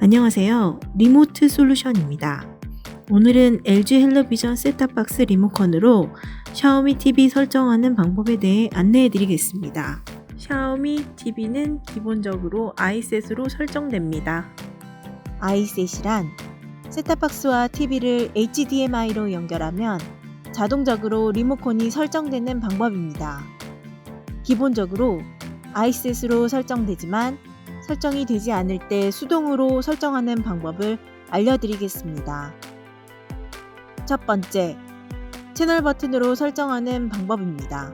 안녕하세요. 리모트 솔루션입니다. 오늘은 LG 헬로비전 셋탑박스 리모컨으로 샤오미 TV 설정하는 방법에 대해 안내해 드리겠습니다. 샤오미 TV는 기본적으로 아이셋으로 설정됩니다. 아이셋이란 셋탑박스와 TV를 HDMI로 연결하면 자동적으로 리모컨이 설정되는 방법입니다. 기본적으로 아이셋으로 설정되지만 설정이 되지 않을 때 수동으로 설정하는 방법을 알려드리겠습니다. 첫 번째, 채널 버튼으로 설정하는 방법입니다.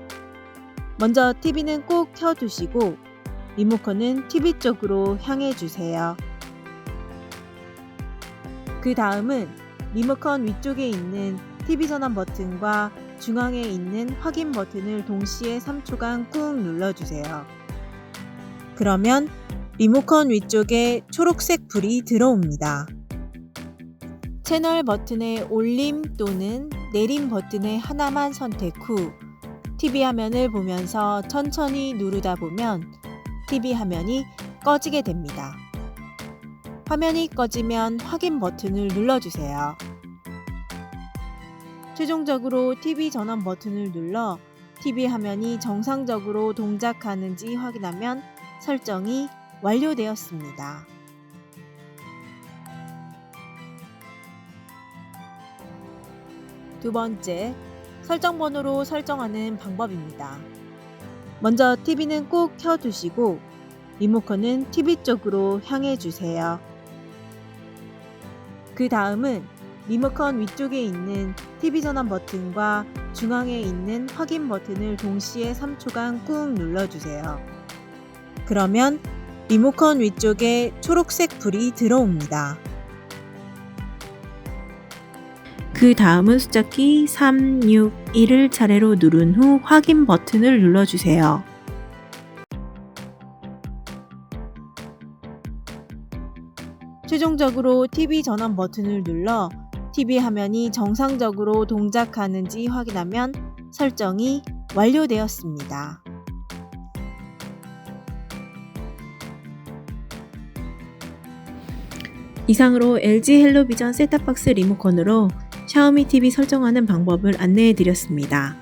먼저 TV는 꼭 켜두시고 리모컨은 TV 쪽으로 향해 주세요. 그 다음은 리모컨 위쪽에 있는 TV 전원 버튼과 중앙에 있는 확인 버튼을 동시에 3초간 꾹 눌러주세요. 그러면 리모컨 위쪽에 초록색 불이 들어옵니다. 채널 버튼의 올림 또는 내림 버튼의 하나만 선택 후 TV 화면을 보면서 천천히 누르다 보면 TV 화면이 꺼지게 됩니다. 화면이 꺼지면 확인 버튼을 눌러주세요. 최종적으로 TV 전원 버튼을 눌러 TV 화면이 정상적으로 동작하는지 확인하면 설정이 완료되었습니다. 두 번째, 설정 번호로 설정하는 방법입니다. 먼저 TV는 꼭 켜두시고 리모컨은 TV 쪽으로 향해 주세요. 그 다음은 리모컨 위쪽에 있는 TV 전원 버튼과 중앙에 있는 확인 버튼을 동시에 3초간 꾹 눌러주세요. 그러면 리모컨 위쪽에 초록색 불이 들어옵니다. 그 다음은 숫자키 3, 6, 1을 차례로 누른 후 확인 버튼을 눌러주세요. 최종적으로 TV 전원 버튼을 눌러 TV 화면이 정상적으로 동작하는지 확인하면 설정이 완료되었습니다. 이상으로 LG 헬로비전 셋탑박스 리모컨으로 샤오미 TV 설정하는 방법을 안내해 드렸습니다.